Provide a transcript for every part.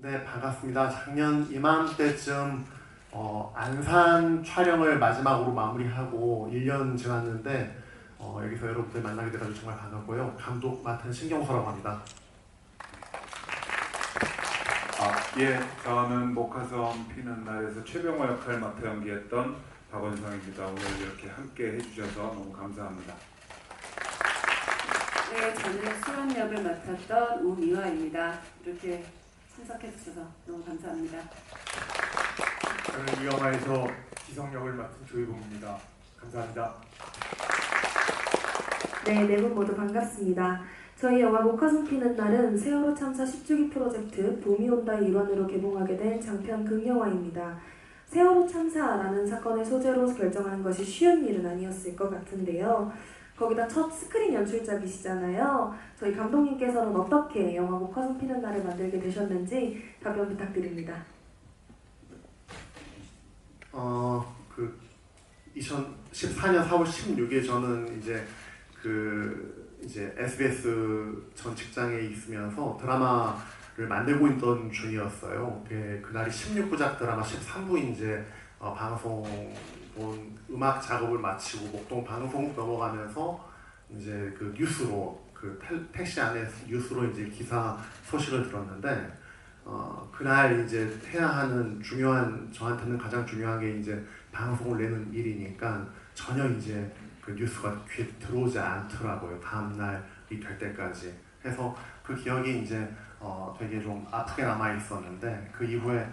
네, 반갑습니다. 작년 이맘때쯤 어, 안산 촬영을 마지막으로 마무리하고 1년 지났는데 어, 여기서 여러분들 만나게 돼서 정말 반갑고요. 감독 맡은 신경서라고 합니다. 아, 예, 저는 목화섬 피는 날에서 최병호 역할 맡아 연기했던 박원성입니다. 오늘 이렇게 함께 해주셔서 너무 감사합니다. 네, 저는 수원 역을 맡았던 우미화입니다. 이렇게 참석해 주셔서 너무 감사합니다. 저는 이 영화에서 기성역을 맡은 조희봉입니다. 감사합니다. 네, 네 분 모두 반갑습니다. 저희 영화 목화성 피는 날은 세월호 참사 10주기 프로젝트 봄이 온다의 일환으로 개봉하게 된 장편 극영화입니다. 세월호 참사라는 사건을 소재로 결정하는 것이 쉬운 일은 아니었을 것 같은데요. 거기다 첫 스크린 연출작이시잖아요. 저희 감독님께서는 어떻게 영화 목화성 피는 날을 만들게 되셨는지 답변 부탁드립니다. 어, 그 2014년 4월 16일 저는 이제 그 이제 SBS 전 직장에 있으면서 드라마를 만들고 있던 중이었어요. 그 그날이 16부작 드라마 13부 이제 어, 방송 본 음악 작업을 마치고 목동 방송 넘어가면서 이제 그 뉴스로 그 탈- 택시 안에서 뉴스로 이제 기사 소식을 들었는데 어, 그날 이제 해야 하는 중요한 저한테는 가장 중요한 게 이제 방송을 내는 일이니까 전혀 이제 그 뉴스가 귀에 들어오지 않더라고요. 다음 날이 될 때까지. 해서 그 기억이 이제 어, 되게 좀 아프게 남아 있었는데 그 이후에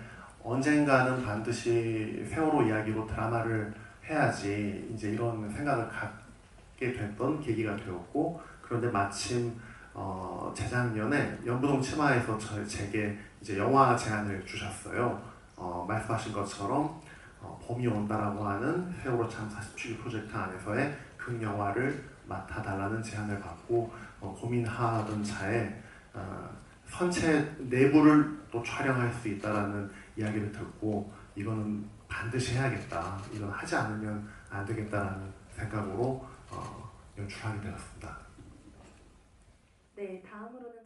언젠가는 반드시 세월호 이야기로 드라마를 해야지 이제 이런 생각을 갖게 됐던 계기가 되었고 그런데 마침 어, 재작년에 연부동 치마에서 저, 제게 이제 영화 제안을 주셨어요. 어, 말씀하신 것처럼 어, 봄이 온다라고 하는 세월호 참 40주기 프로젝트 안에서의 극영화를 맡아달라는 제안을 받고 어, 고민하던 차에 어, 선체 내부를 또 촬영할 수 있다라는 이야기를 듣고 이거는 반드시 해야겠다. 이건 하지 않으면 안 되겠다라는 생각으로 어, 연출하게 되었습니다. 네, 다음으로는